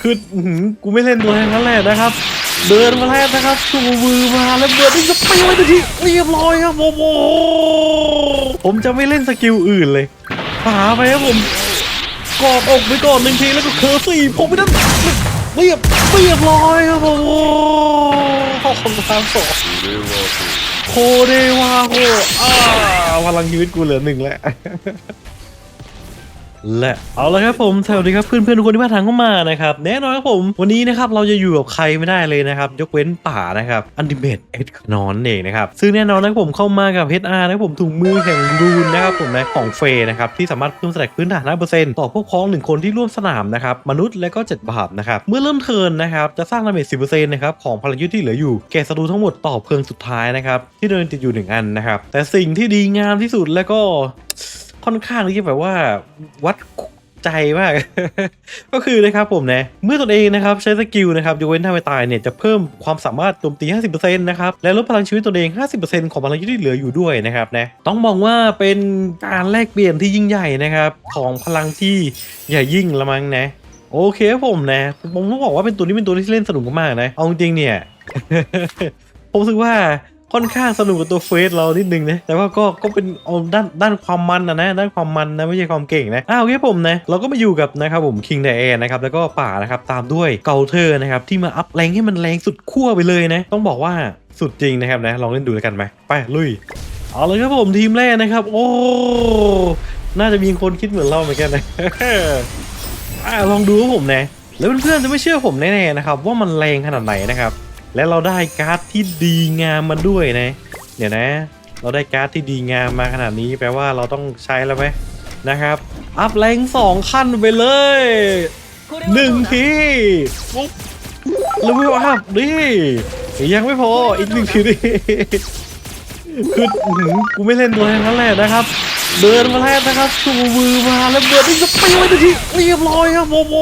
คือหือกูไม่เล่นตัวแทนนั่นแหละนะครับ เดินมาแล้วนะครับชูมือมาแล้วเบิร์ดนี่จะปีไว้ทันทีเรียบร้อยครับผมโอ้โหผมจะไม่เล่นสกิลอื่นเลยหาไปครับผมกอดอกไปก่อนหนึ่งทีแล้วก็เคอร์สี่ผมไม่ได้เรียบเรียบร้อยครับผมโอ้ขอบคุณครับสองโคเดวาโคอ้าพลังชีวิตกูเหลือหนึ่งแล้ว และเอาละครับผมสวัสดีครับเพื่อนๆทุกคนที่มาทางเข้ามานะครับแน่นอนครับผมวันนี้นะครับเราจะอยู่กับใครไม่ได้เลยนะครับ ยกเว้นป่านะครับอันดิเมตเอ็ดนอนเองนะครับซึ่งแน่นอนนะครับผมเข้ามากับ HR นะครับผมถุงมือแห่งรูนนะครับผมนะของเฟย์นะครับที่สามารถเพิ่มสแต็กพื้นฐาน5%ต่อพวกพ้องหนึ่งคนที่ร่วมสนามนะครับมนุษย์และก็7บาทนะครับเมื่อเริ่มเทินนะครับจะสร้างดาเมจ10%นะครับของพลังยุทธ์ที่เหลืออยู่แก่ศัตรูทั้งหมดต่อเพลิงสุดท้ายนะครับที่เดินติดอยู่หนึ่งอันนะครับแต่สิ่งที่ดีงามที่สุดแล้วก็ ค่อนข้างที่จะแบบว่าวัดใจมาก ก็คือนะครับผมนะเมื่อตนเองนะครับใช้สกิลนะครับยกเว้นถ้าไม่ตายเนี่ยจะเพิ่มความสามารถโจมตี 50%นะครับและลดพลังชีวิตตนเอง 50%ของพลังชีวิตที่เหลืออยู่ด้วยนะครับนะต้องมองว่าเป็นการแลกเปลี่ยนที่ยิ่งใหญ่นะครับของพลังที่ใหญ่ยิ่งละมั้งนะโอเคผมนะผมต้องบอกว่าเป็นตัวนี้เป็นตัวที่เล่นสนุกมากนะเอาจริงเนี่ยผมรู้สึกว่า ค่อนข้างสนุกกับตัวเฟสเรานิดนึงนะ แต่ว่าก็ก็เป็นเอาด้านด้านความมันนะนะด้านความมันนะไม่ใช่ความเก่งนะอ้าวโอเคผมนะเราก็มาอยู่กับนะครับผมคิงไดแอนะครับแล้วก็ป่านะครับตามด้วยเกาเทอร์นะครับที่มาอัพแรงให้มันแรงสุดขั้วไปเลยนะ ต้องบอกว่าสุดจริงนะครับนะลองเล่นดูแล้วกันไหมไปลุยเอาเลยครับผมทีมแรกนะครับ โอ้น่าจะมีคนคิดเหมือนเราเหมือนกันนะอะลองดูครับผมนะแล้วเพื่อนๆจะไม่เชื่อผมแน่ๆนะครับว่ามันแรงขนาดไหนนะครับ และเราได้การ์ดที่ดีงามมาด้วยนะ เดี๋ยวนะ เราได้การ์ดที่ดีงามมาขนาดนี้แปลว่าเราต้องใช้แล้วไหมนะครับ อัพแรงสองขั้นไปเลยหนึ่งทีปุ๊บแล้วไม่อัพดิยังไม่พออีกหนึ่งทีดิคือหือกูไม่เล่นตัวแทนนั่นแหละนะครับ เดินมาแล้วนะครับชูมือมาแล้วเบิร์ดนี่จะปีไว้ทันทีเรียบร้อยครับโอ้โห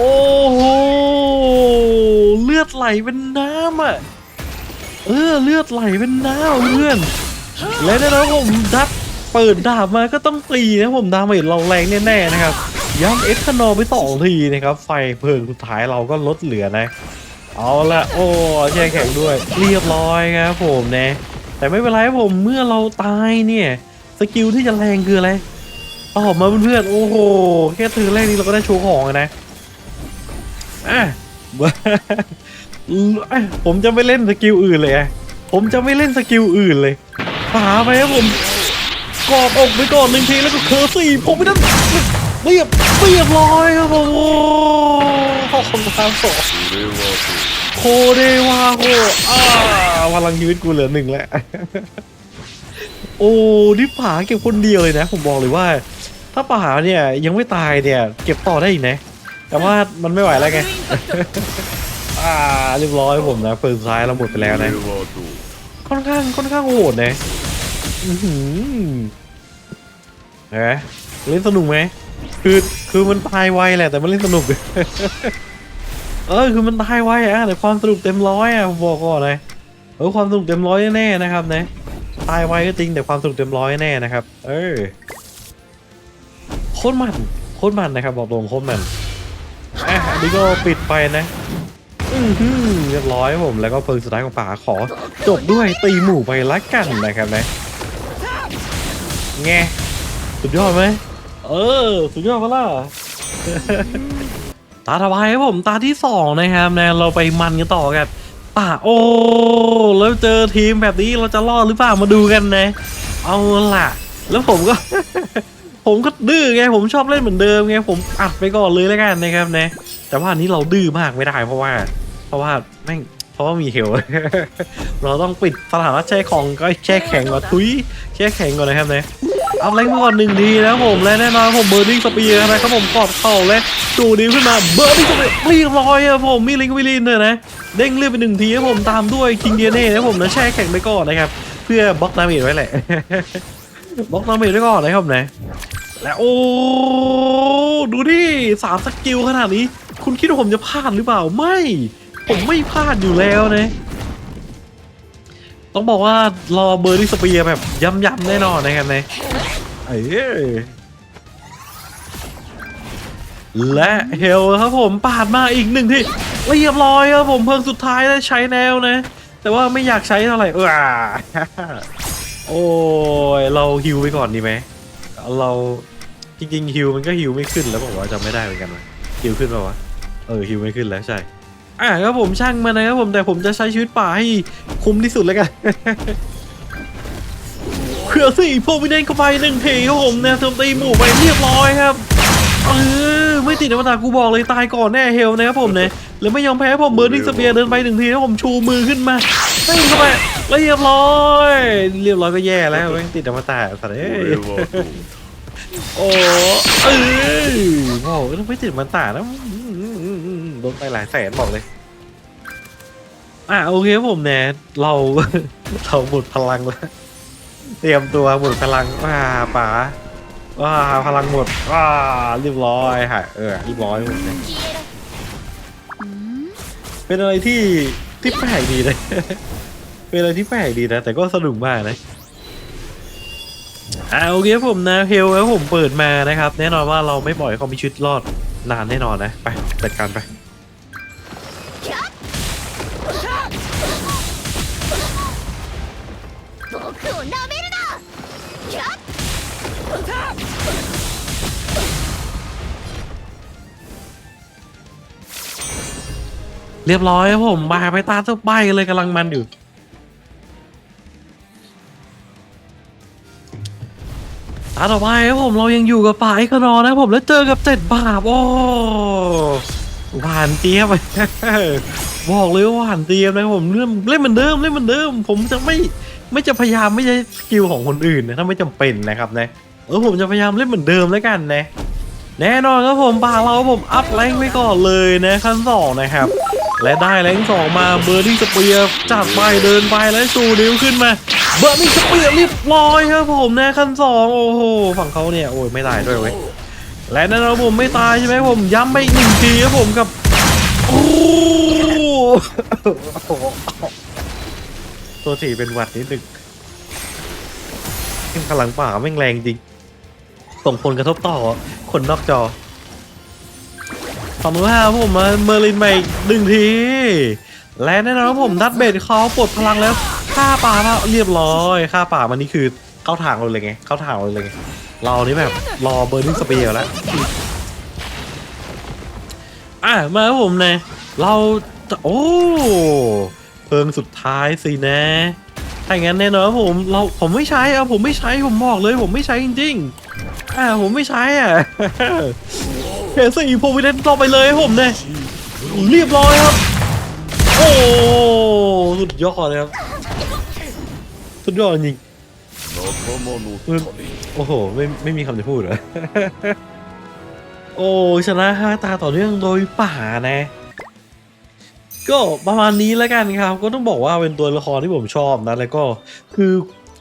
โอ้โห เลือดไหลเป็นน้ำอะ เออ เลือดไหลเป็นน้ำเพื่อน และแน่นอนผมดัดเปิดดาบมาก็ต้องตีนะผมดาเมจเราแรงแน่ๆนะครับ ย้ำเอ็กคานอไปสองทีนะครับ ไฟเพลิงสุดท้ายเราก็ลดเหลือนะ เอาละโอ้แช่แข็งด้วย เรียบร้อยครับผมนะ แต่ไม่เป็นไรผมเมื่อเราตายเนี่ย สกิลที่จะแรงคืออะไรตอบมาเพื่อนๆโอ้โห แค่ถือแรกนี้เราก็ได้โชว์ของนะ อะผมจะไม่เล่นสกิลอื่นเลยอะผมจะไม่เล่นสกิลอื่นเลยหาไปครับผมกอดอกไปก่อนหนึ่งทีแล้วก็เคอร์สี่ผมไม่ได้เรียบเรียบร้อยครับผมโอ้ขอบคุณครับสองโคเดวาโคอ้าพลังชีวิตกูเหลือหนึ่งแล้วโอ้นี่ป่าเก็บคนเดียวเลยนะ ผมบอกเลยว่า ถ้าป่าเนี่ยยังไม่ตายเนี่ย เก็บต่อได้อีกนะ แต่ว่ามันไม่ไหวแล้วไง อ่าเรียบร้อยผมนะเปิดซ้ายเราหมดไปแล้วนะค่อนข้างค่อนข้างโหดนะอือหือเห็นไหมเล่นสนุกไหมคือคือมันตายไวแหละ แต่มันเล่นสนุก เออคือมันตายไวอะแต่ความสนุกเต็มร้อยอะผมบอกก่อนเลยเออความสนุกเต็มร้อยแน่ๆนะครับนะตายไวก็จริงแต่ความสนุกเต็มร้อยแน่นะครับ เออโคตรมันโคตรมันนะครับ บอกตรงโคตรมัน อะอันนี้ก็ปิดไปนะอือหือเรียบร้อยครับผมแล้วก็เฟิร์นสุดท้ายของป่าขอ จบด้วยตีหมู่ไปละกันนะครับนะแงสุดยอดไหมเออ สุดยอดปะล่ะ ตาทบายครับผมตาที่สองนะครับนะเราไปมันกันต่อกันป่าโอ้แล้วเจอทีมแบบนี้เราจะรอดหรือเปล่ามาดูกันนะ เอาล่ะ แล้วผมก็ ผมก็ดื้อไงผมชอบเล่นเหมือนเดิมไงผมอัดไปก่อนเลยแล้วกันนะครับนะ แต่ว่าอันนี้เราดื้อมากไม่ได้เพราะว่า เพราะว่าแม่งเพราะว่ามีเฮลเราต้องปิดสถานะแช่ของก็แช่แข็งก่อนทุยแช่แข็งก่อนนะครับนะเอาแรงมาก่อนหนึ่งทีนะผมและแน่นอนผมเบอร์ดิ้งสปีร์นะครับผมกอดเข่าและดูนิ้วขึ้นมาเบอร์ดิ้งสปีร์เรียบร้อยอะผมมีลิงวิลินเลยนะเด้งเลือดไปหนึ่งทีนะผมตามด้วยคิงเดียเน่นะผมนะแช่แข็งไปก่อนนะครับ เพื่อบล็อกดาเมจไว้แหละบล็อกดาเมจไว้ก่อนนะครับนะ และโอ้ ดูดิสามสกิลขนาดนี้ คุณคิดว่าผมจะพลาดหรือเปล่าไม่ ผมไม่พลาดอยู่แล้วนะ ต้องบอกว่ารอเบอร์ดี้สเปียร์แบบย้ำๆแน่นอนนะครับนะเอ้และเฮลครับผมปาดมาอีกหนึ่งที่เรียบร้อยครับผมเพิ่งสุดท้ายแล้ใช้แนวนะ แต่ว่าไม่อยากใช้เท่าไหร่เออโอ้ยเราฮิวไปก่อนดีไหมเรา จริงๆฮิวมันก็ฮิวไม่ขึ้นแล้วบอกว่าจำไม่ได้เหมือนกันวะฮิวขึ้นเปล่าวะเออฮิวไม่ขึ้นแล้วใช่อะครับผมช่างมันนะครับผมแต่ผมจะใช้ชีวิตป่าให้คุ้มที่สุดแล้วกันเครือสี่โพมิเนนเข้าไปหนึ่งทีครับผมเนี่ยโจมตีหมู่ไปเรียบร้อยครับเออไม่ติดอวตารกูบอกเลยตายก่อนแน่เฮลนะครับผมเนี่ยแล้วไม่ยอมแพ้ผมเบิร์ดดิ้งสเปียร์เดินไปหนึ่งทีแล้วผมชูมือขึ้นมาตีเข้าไปเรียบร้อย เรียบร้อยก็แย่แล้วแม่ติดอวตารสัตว์เอ้ย โอ้เออบอกต้องไม่ติดอวตานะโดนไปหลายแสนบอกเลย อะโอเคผมเนี่ยเรา เราหมดพลังแล้ว เตรียมตัวหมดพลังว้าป๋าว้าพลังหมดว้าเรียบร้อยค่ะเออเรียบร้อยหมดเลยเป็นอะไรที่ที่แปลกดีนะเป็นอะไรที่แปลกดีนะ แต่ก็สนุกมากนะ อ่าโอเคผมนะเฮลแล้วผมเปิดมานะครับ แน่นอนว่าเราไม่ปล่อยเขามีชีดรอดนานแน่นอนนะ ไปจัดการไปเรียบร้อยครับผมมาไปตาเจ้าใบเลยกำลังมันอยู่าต่อไปครับผมเรายังอยู่กับป่าไอ้ขนอนะผมแล้วเจอกับเจ็ดบาปโอ้หวานเจี๊ยบบอกเลยว่าหวานเจี๊ยบนะผมเล่นเล่นเหมือนเดิมเล่นเหมือนเดิม ผมจะไม่ไม่จะพยายามไม่ใช้สกิลของคนอื่นนะถ้าไม่จำเป็นนะครับนะเออผมจะพยายามเล่นเหมือนเดิมแล้วกันนะ แน่นอนครับผมป่าเราผมอัพแรงไว้ก่อนเลยนะขั้นสองนะครับและได้แรงสองมาเบอร์ดิ้งสเปียร์จัดไปเดินไปแล้วชูนิ้วขึ้นมา เบอร์ดิ้งสเปียร์เรียบร้อยครับผมนะขั้นสองโอ้โหฝั่งเขาเนี่ยโอ้ยไม่ตายด้วยเว้ยและแน่นอนผมไม่ตายใช่ไหมผมย้ำไปอีกหนึ่งทีครับผมกับโอ้ตัวสี่เป็นหวัดนิดนึงพลังป่าแม่งแรงจริงส่งผลกระทบต่อคนนอกจอสองห้าผมมาเมอร์ลินใหม่หนึ่งที และแน่นอนผมดัดเบดเขาปลดพลังแล้ว ฆ่าป่ามาเรียบร้อยฆ่าป่ามันนี่คือเข้าทางเราเลยไงเข้าทางเราเลยไงเรานี่แบบรอเบอร์นิ่งสเปียร์แล้วอะมาครับผมนะเราจะโอ้เพิงสุดท้ายสินะถ้าอย่างนั้นแน่นอนผมเราผมไม่ใช้อะผมไม่ใช้ผมบอกเลย ผมไม่ใช้จริงๆอ่าผมไม่ใช้อะเฮสี่โพวิเดนต่อไปเลยครับผมเนี่ยเรียบร้อยครับ โอ้สุดยอดเลยครับ สุดยอดจริงโอ้โห ไม่ไม่มีคำจะพูดเหรอ โอ้ชนะห้าตาต่อเนื่องโดยป่านะ ก็ประมาณนี้แล้วกันครับ ก็ต้องบอกว่าเป็นตัวละครที่ผมชอบนะ แล้วก็คือ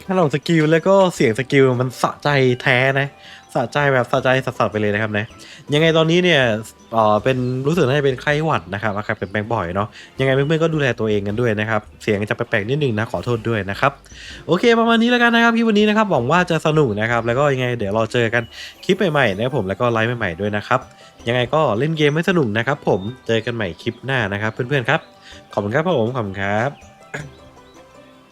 ขนมสกิลแล้วก็เสียงสกิลมันสะใจแท้นะสะใจแบบสะใจสัสๆไปเลยนะครับนะ ยังไงตอนนี้เนี่ย เอ่อเป็นรู้สึกน่าจะเป็นไข้หวัดนะครับอาการเป็นแปลงบ่อยเนาะยังไงเพื่อนๆก็ดูแลตัวเองกันด้วยนะครับ เสียงจะแปลกๆนิดนึงนะขอโทษด้วยนะครับ โอเคประมาณนี้แล้วกันนะครับคลิปวันนี้นะครับหวังว่าจะสนุกนะครับ แล้วก็ยังไงเดี๋ยวเราเจอกันคลิปใหม่ๆนะครับผมแล้วก็ไลฟ์ใหม่ๆด้วยนะครับ ยังไงก็เล่นเกมให้สนุกนะครับ ผมเจอกันใหม่คลิปหน้านะครับ เพื่อนๆครับขอบคุณครับผมขอบคุณครับ